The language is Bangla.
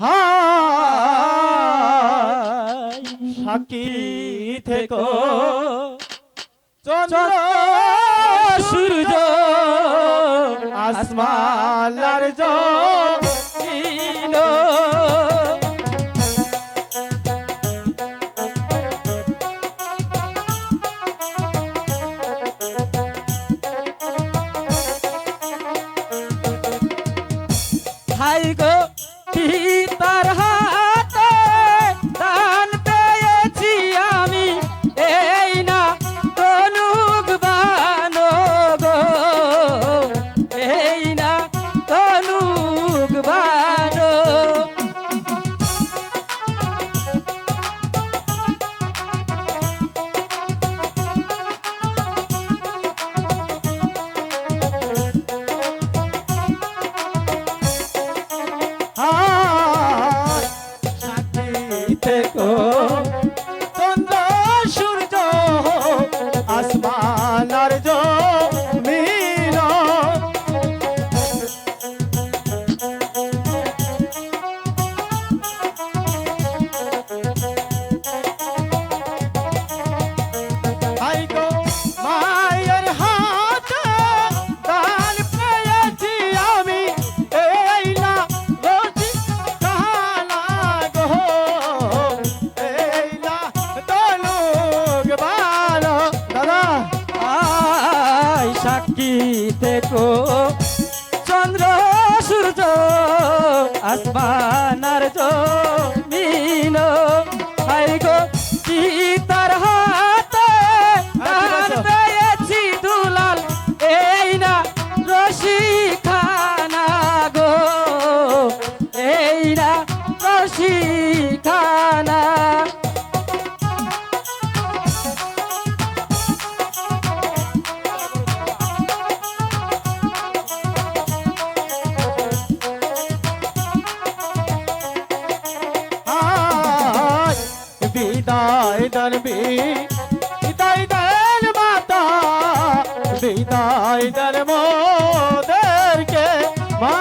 হাই সাকি থেকো। চন্দ্র সূর্য আসমালার জয় কি। দেখো চন্দ্র সূর্য আসমানার জমিন। হাই গো কি তার হাতে আচ্ছা, পেয়েছি দুলাল। এই না রশি খানা ধর্মী হৃদয় দল মাতা হৃদয় ধর্ম দেরকে মা